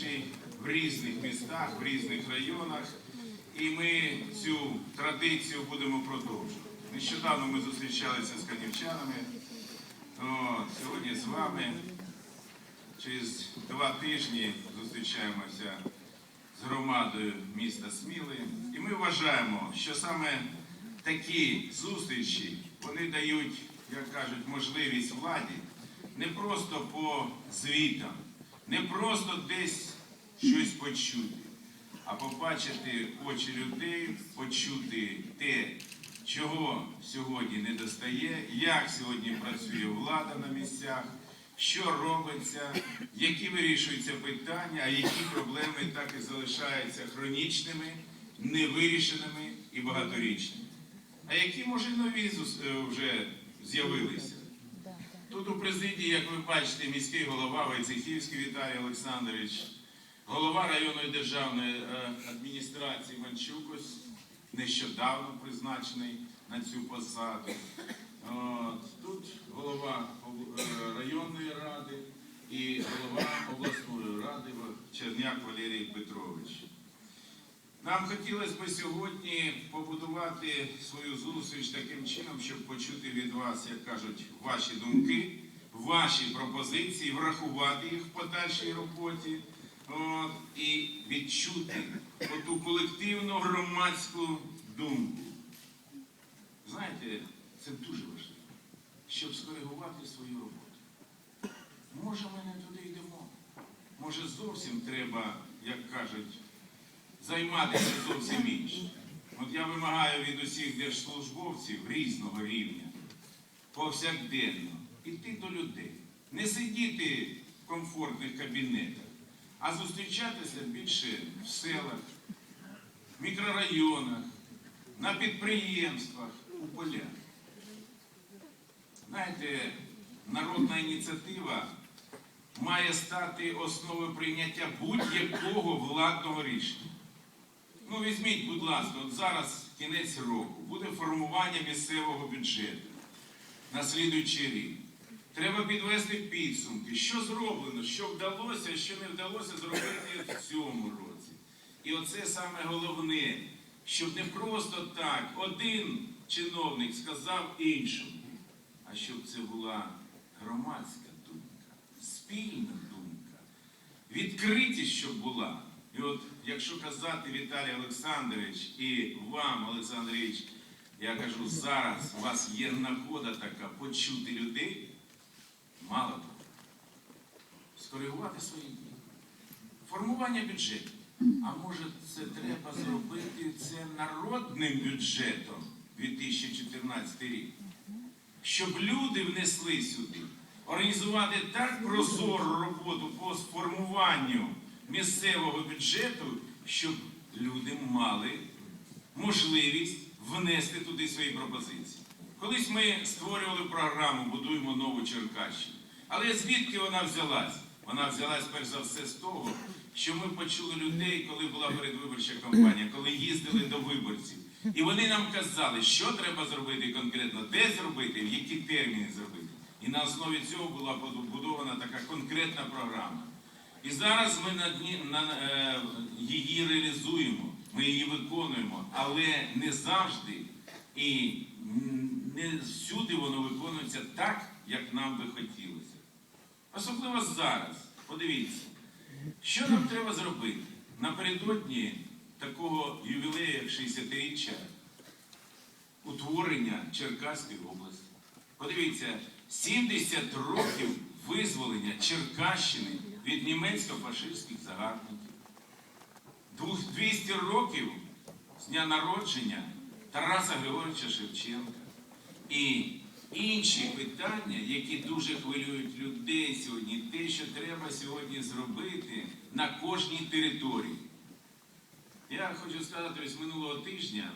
зустрічей в різних містах, в різних районах. І ми цю традицію будемо продовжувати. Нещодавно ми зустрічалися з канівчанами. От, сьогодні з вами. Через два тижні зустрічаємося з громадою міста Сміли. І ми вважаємо, що саме такі зустрічі вони дають, як кажуть, можливість владі не просто по звітам, не просто десь щось почути, а побачити очі людей, почути те, чого сьогодні не достає, як сьогодні працює влада на місцях, що робиться, які вирішуються питання, а які проблеми так і залишаються хронічними, невирішеними і багаторічними. А які, може, нові е, вже з'явилися? Тут у президії, як ви бачите, міський голова Войцехівський Віталій Олександрович, голова районної державної е, адміністрації Манчук ось нещодавно призначений на цю посаду. Тут голова е, районної ради і голова обласної ради Черняк Валерій Петрович. Нам хотілося б сьогодні побудувати свою зустріч таким чином, щоб почути від вас, як кажуть, ваші думки, ваші пропозиції, врахувати їх в подальшій роботі от, і відчути оту колективну громадську думку. Знаєте, це дуже важливо, щоб скоригувати свою роботу. Може, ми не туди йдемо. Може, зовсім треба, як кажуть, займатися зовсім іншим. От я вимагаю від усіх держслужбовців різного рівня, повсякденно, іти до людей, не сидіти в комфортних кабінетах, а зустрічатися більше в селах, в мікрорайонах, на підприємствах, у полях. Знаєте, народна ініціатива має стати основою прийняття будь-якого владного рішення. Ну, візьміть, будь ласка, от зараз кінець року, буде формування місцевого бюджету на слідуючий рік. Треба підвести підсумки, що зроблено, що вдалося, що не вдалося зробити в цьому році. І оце саме головне, щоб не просто так один чиновник сказав іншому, а щоб це була громадська думка, спільна думка, відкритість, щоб була. І от якщо казати Віталій Олександрович і вам, Олександрович, я кажу, зараз у вас є нагода така почути людей, мало того, скоригувати свої дії. Формування бюджету. А може це треба зробити це народним бюджетом 2014 рік? Щоб люди внесли сюди, організувати так прозору роботу по сформуванню місцевого бюджету, щоб люди мали можливість внести туди свої пропозиції. Колись ми створювали програму Будуємо нову Черкащину. Але звідки вона взялась? Вона взялась перш за все з того, що ми почули людей, коли була передвиборча кампанія, коли їздили до виборців. І вони нам казали, що треба зробити конкретно, де зробити, в які терміни зробити. І на основі цього була побудована така конкретна програма. Зараз ми на дні, на, е, її реалізуємо, ми її виконуємо, але не завжди і не всюди воно виконується так, як нам би хотілося. Особливо зараз. Подивіться, що нам треба зробити напередодні такого ювілею, як 60-річчя утворення Черкаської області. Подивіться, 70 років визволення Черкащини від німецько-фашистських загарбників. 200 років з дня народження Тараса Григоровича Шевченка. І інші питання, які дуже хвилюють людей сьогодні, те, що треба сьогодні зробити на кожній території. Я хочу сказати, ось минулого тижня.